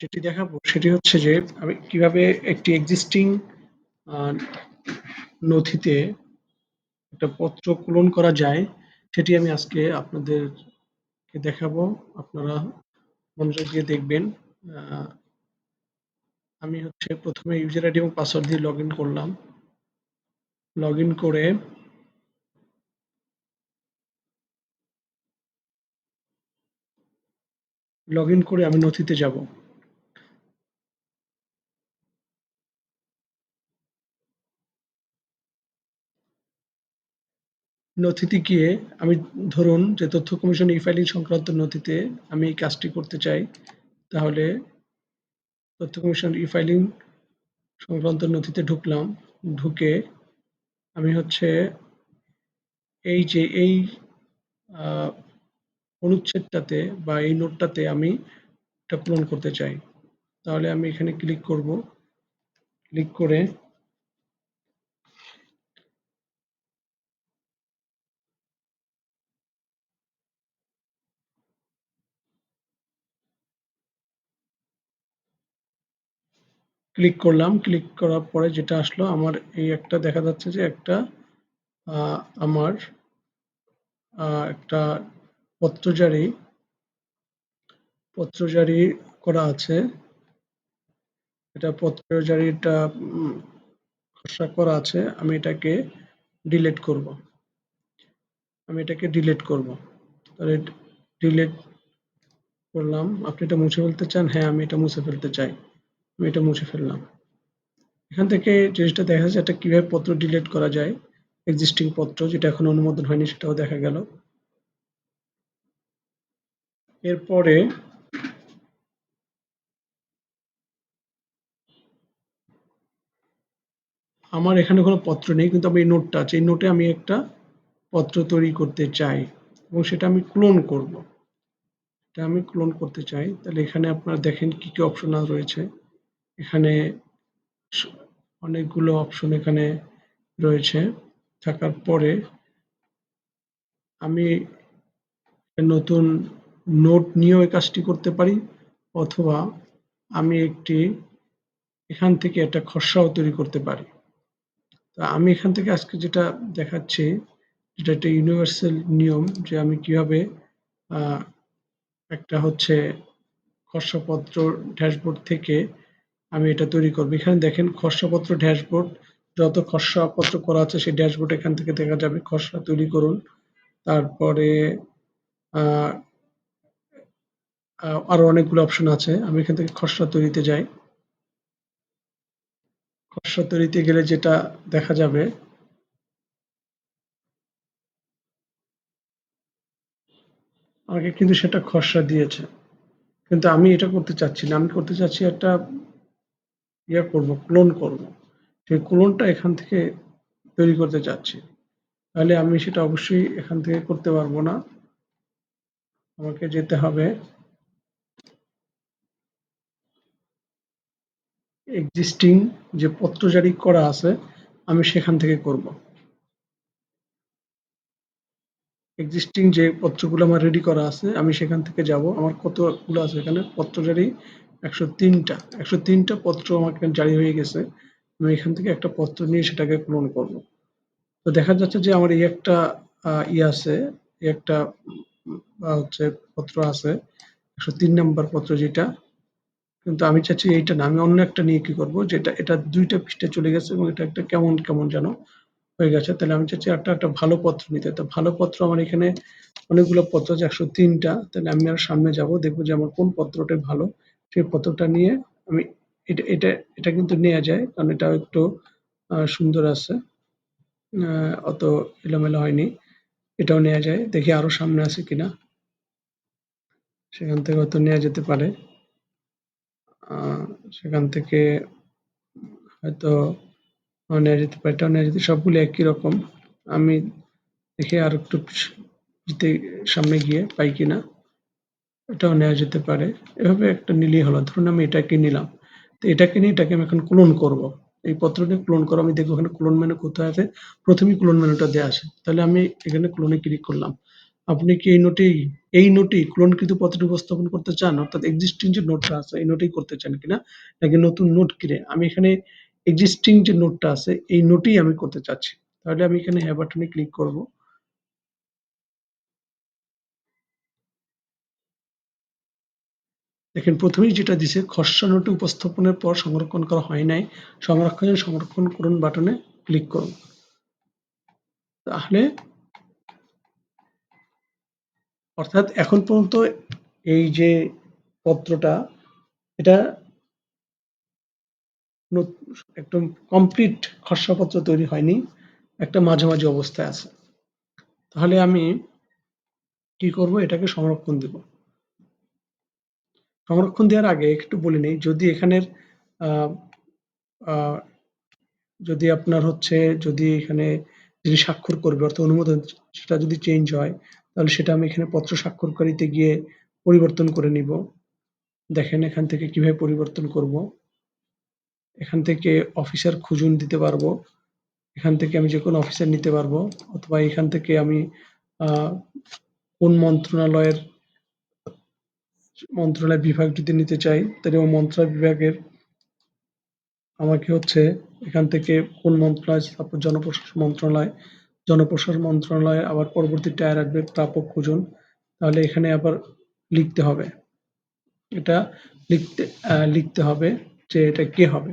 যেটি দেখাবো সেটি হচ্ছে যে আমি কীভাবে একটি এক্সিস্টিং নথিতে একটা পত্র ক্লোন করা যায় সেটি আমি আজকে আপনাদেরকে দেখাবো। আপনারা মনোযোগ দিয়ে দেখবেন। আমি হচ্ছে প্রথমে ইউজার আইডি এবং পাসওয়ার্ড দিয়ে লগইন করলাম। লগইন করে লগইন করে আমি নথিতে যাব। নথিতে গিয়ে আমি ধরুন যে তথ্য কমিশন ই-ফাইলিং সংক্রান্ত নথিতে আমি এই কাজটি করতে চাই। তাহলে তথ্য কমিশন ই-ফাইলিং সংক্রান্ত নথিতে ঢুকলাম। ঢুকে আমি হচ্ছে এই যে এই অনুচ্ছেদটাতে বা এই নোটটাতে আমি এটা পূরণ করতে চাই। তাহলে আমি এখানে ক্লিক করব। ক্লিক করে ক্লিক করলাম। ক্লিক করার পরে যেটা আসলো আমার এই একটা দেখা যাচ্ছে যে একটা আমার একটা পত্রজারি পত্রজারি করা আছে। এটা পত্রজারিটা উম খসড়া করা আছে। আমি এটাকে ডিলেট করব। আমি এটাকে ডিলিট করব। তাহলে ডিলিট করলাম। আপনি এটা মুছে ফেলতে চান? হ্যাঁ, আমি এটা মুছে ফেলতে চাই। আমি এটা মুছে ফেললাম। এখান থেকে জিনিসটা দেখা যাচ্ছে একটা কীভাবে পত্র ডিলিট করা যায়। এক্সিস্টিং পত্র যেটা এখন অনুমোদন হয়নি সেটাও দেখা গেল। এরপরে আমার এখানে কোনো পত্র নেই কিন্তু আমি এই নোটটা আছে। এই নোটে আমি একটা পত্র তৈরি করতে চাই এবং সেটা আমি ক্লোন করব। এটা আমি ক্লোন করতে চাই। তাহলে এখানে আপনারা দেখেন কি, কি অপশন রয়েছে। এখানে অনেকগুলো অপশন এখানে রয়েছে। থাকার পরে আমি নতুন নোট নিয়েও এই কাজটি করতে পারি, অথবা আমি একটি এখান থেকে একটা খসড়াও তৈরি করতে পারি। তো আমি এখান থেকে আজকে যেটা দেখাচ্ছি যেটা একটা ইউনিভার্সাল নিয়ম যে আমি কীভাবে একটা হচ্ছে খসড়াপত্র ড্যাশবোর্ড থেকে আমি এটা তৈরি করব। এখানে দেখেন খসড়াপত্র ড্যাশবোর্ড, যত খসড়াপত্র করা আছে সেই ড্যাশবোর্ড এখান থেকে দেখা যাবে। খসড়া তৈরি করুন। তারপরে আরও অনেকগুলো অপশন আছে। আমি এখান থেকে খসড়া তৈরিতে যাই। খসড়া তৈরিতে গেলে যেটা দেখা যাবে, আমাকে কিন্তু সেটা খসড়া দিয়েছে। কিন্তু আমি এটা করতে চাচ্ছি না। আমি করতে চাচ্ছি একটা ইয়ে করব, ক্লোন করব। সেই ক্লোনটা এখান থেকে তৈরি করতে চাচ্ছি। তাহলে আমি সেটা অবশ্যই এখান থেকে করতে পারব না। আমাকে যেতে হবে এক্সিস্টিং যে পত্র জারি করা আছে আমি সেখান থেকে করব। এক্সিস্টিং যে পত্রগুলো আমার রেডি করা আছে আমি সেখান থেকে যাব। আমার কতগুলো আছে এখানে পত্র জারি ১০৩ টা। ১০৩ টা পত্র আমার এখানে জারি হয়ে গেছে। আমি এখান থেকে একটা পত্র নিয়ে সেটাকে পূরণ করব। তো দেখা যাচ্ছে যে আমার এই একটা ইয়ে আছে, একটা হচ্ছে পত্র আছে। ১০৩ নাম্বার পত্র যেটা। কিন্তু আমি চাচ্ছি এইটা না। আমি অন্য একটা নিয়ে কি করব যেটা এটা ২ টা পৃষ্ঠায় চলে গেছে এবং এটা একটা কেমন, কেমন যেন হয়ে গেছে। তাহলে আমি চাচ্ছি একটা, একটা ভালো পত্র নিতে। তো ভালো পত্র আমার এখানে অনেকগুলো পত্র আছে একশো তিনটা তাহলে আমি আর সামনে যাব। দেখব যে আমার কোন পত্রটা ভালো। সেই পত্রটা নিয়ে আমি এটা এটা এটা কিন্তু নেয়া যায়। কারণ এটাও একটু সুন্দর আছে। অত এলোমেলো হয়নি। এটাও নেয়া যায়। দেখি আরও সামনে আছে কিনা। সেখান থেকে হয়তো নেয়া যেতে পারে। আ সেখান থেকে হয়তো নেয়া যেতে পারে। এটাও নেয়া যেতে, সবগুলো একই রকম। আমি দেখি আর একটু সামনে গিয়ে পাই কিনা। এটাও নেয়া যেতে পারে। এভাবে একটা নিলেই হলো। ধরুন আমি এটাকে নিলাম। তো এটাকে নিয়ে এটাকে আমি এখন ক্লোন করব। এই পত্রটি ক্লোন করা আমি দেখব ওখানে ক্লোন মেনু কোথায় আছে। ১ম এই ক্লোন মেনুটা দেয়া আছে। তাহলে আমি এখানে ক্লোনে ক্লিক করলাম। আপনি কি এই নোটেই এই নোটেই ক্লোনকৃত পত্রটি উপস্থাপন করতে চান? অর্থাৎ এক্সিস্টিং যে নোটটা আছে, এই নোটেই করতে চান কিনা? নাকি নতুন নোট কিনে? আমি এখানে এক্সিস্টিং যে নোটটা আছে, এই নোটেই আমি করতে চাচ্ছি। তাহলে আমি এখানে হ্যাঁ বাটনে ক্লিক করব। দেখেন, প্রথমেই যেটা দিছে, খসড়া নোটে উপস্থাপনের পর সংরক্ষণ করা হয় নাই। সংরক্ষণে সংরক্ষণ করুন বাটনে ক্লিক করুন। তাহলে অর্থাৎ এখন পর্যন্ত এই যে পত্রটা, এটা একদম কমপ্লিট খসড়াপত্র তৈরি হয়নি। একটা মাঝামাঝি অবস্থায় আছে। তাহলে আমি কি করব? এটাকে সংরক্ষণ দেব। সংরক্ষণ দেওয়ার আগে একটু বলে নিই যদি এখানের যদি আপনার হচ্ছে যদি এখানে যিনি স্বাক্ষর করবে অর্থাৎ অনুমোদন সেটা যদি চেঞ্জ হয়, তাহলে সেটা আমি এখানে পত্র স্বাক্ষরকারীতে গিয়ে পরিবর্তন করে নিব। দেখেন এখান থেকে কীভাবে পরিবর্তন করব। এখান থেকে অফিসার খুঁজুন দিতে পারব। এখান থেকে আমি যে কোনো অফিসার নিতে পারব অথবা এখান থেকে আমি কোন মন্ত্রণালয়ের মন্ত্রণালয় বিভাগ যদি নিতে চাই, তাহলে ওই মন্ত্রণালয় বিভাগের আমাকে হচ্ছে এখান থেকে কোন মন্ত্রণালয় সাপোজ জনপ্রশাসন মন্ত্রণালয়, জনপ্রশাসন মন্ত্রণালয় আবার পরবর্তী টায়ার আসবে প্রাপক খুঁজুন। তাহলে এখানে আবার লিখতে হবে। এটা লিখতে লিখতে হবে যে এটা কে হবে।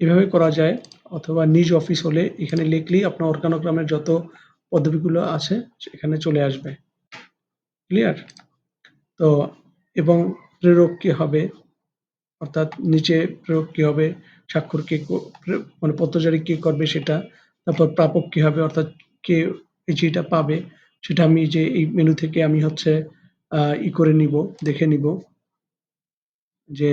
এভাবে করা যায় অথবা নিজ অফিস হলে এখানে লিখলেই আপনার অর্গানোগ্রামের যত পদবিগুলো আছে সেখানে চলে আসবে। ক্লিয়ার? তো এবং প্রেরক কে হবে? অর্থাৎ নিচে প্রেরক কি হবে? স্বাক্ষর কে মানে পত্রজারি কে করবে সেটা। তারপর প্রাপক কে হবে? অর্থাৎ কে যেটা পাবে সেটা আমি যে এই মেনু থেকে আমি হচ্ছে ই করে নিব, দেখে নিব। যে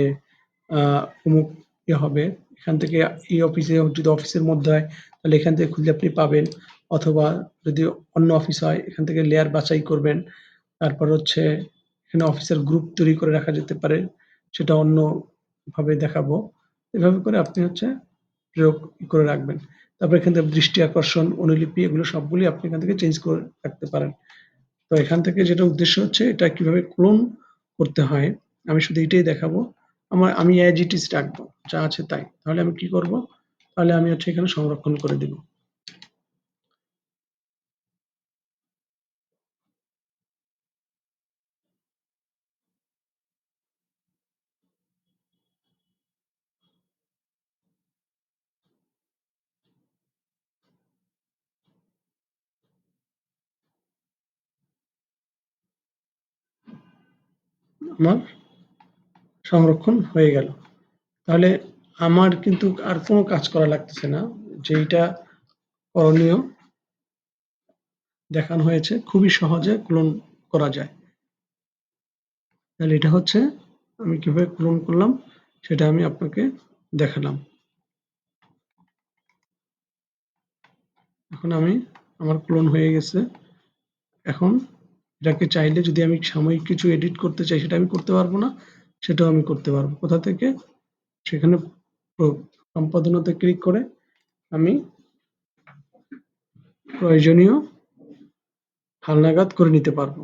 অমুক কে হবে। এখান থেকে এই অফিসে যদি অফিসের মধ্যে হয় তাহলে এখান থেকে খুঁজলে আপনি পাবেন। অথবা যদি অন্য অফিস হয় এখান থেকে লেয়ার বাছাই করবেন। তারপর হচ্ছে এখানে অফিসের গ্রুপ তৈরি করে রাখা যেতে পারে। সেটা অন্য ভাবে দেখাবো। এভাবে করে আপনি হচ্ছে প্রয়োগ করে রাখবেন। তারপর এখান থেকে দৃষ্টি আকর্ষণ, অনুলিপি এগুলো সবগুলি আপনি এখান থেকে চেঞ্জ করে রাখতে পারেন। তো এখান থেকে যেটা উদ্দেশ্য হচ্ছে এটা কীভাবে ক্লোন করতে হয় আমি শুধু এটাই দেখাবো। আমার আমি অ্যাজ ইট ইজ রাখব। যা আছে তাই। তাহলে আমি কি করব? তাহলে আমি হচ্ছে এখানে সংরক্ষণ করে দিব। আমার সংরক্ষণ হয়ে গেল। তাহলে আমার কিন্তু আর কোনো কাজ করা লাগতেছে না। যেইটা করণীয় দেখানো হয়েছে, খুবই সহজে ক্লোন করা যায়। তাহলে এটা হচ্ছে, আমি কীভাবে ক্লোন করলাম সেটা আমি আপনাকে দেখালাম। এখন আমি, আমার ক্লোন হয়ে গেছে। এখন এটাকে চাইলে যদি আমি সাময়িক কিছু এডিট করতে চাই সেটা আমি করতে পারব না। সেটাও আমি করতে পারব। কোথা থেকে? সেখানে সম্পাদনাতে ক্লিক করে আমি প্রয়োজনীয় হালনাগাদ করে নিতে পারব।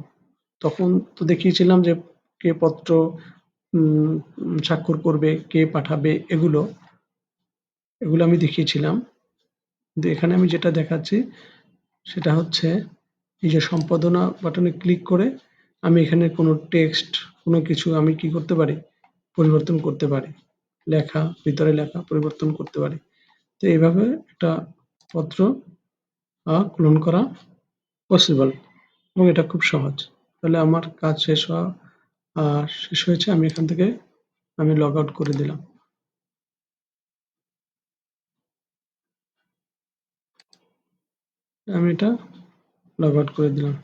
তখন তো দেখিয়েছিলাম যে কে পত্র স্বাক্ষর করবে, কে পাঠাবে এগুলো। এগুলো আমি দেখিয়েছিলাম। কিন্তু এখানে আমি যেটা দেখাচ্ছি সেটা হচ্ছে যে সম্পাদনা বাটনে ক্লিক করে আমি এখানে কোনো টেক্সট কোনো কিছু আমি কি করতে পারি? পরিবর্তন করতে পারি। লেখা, ভিতরে লেখা পরিবর্তন করতে পারি। তো এইভাবে একটা পত্র ক্লোন করা পসিবল এবং এটা খুব সহজ। তাহলে আমার কাজ শেষ হওয়া শেষ হয়েছে। আমি এখান থেকে আমি লগ আউট করে দিলাম। আমি এটা লগ করে দিলাম।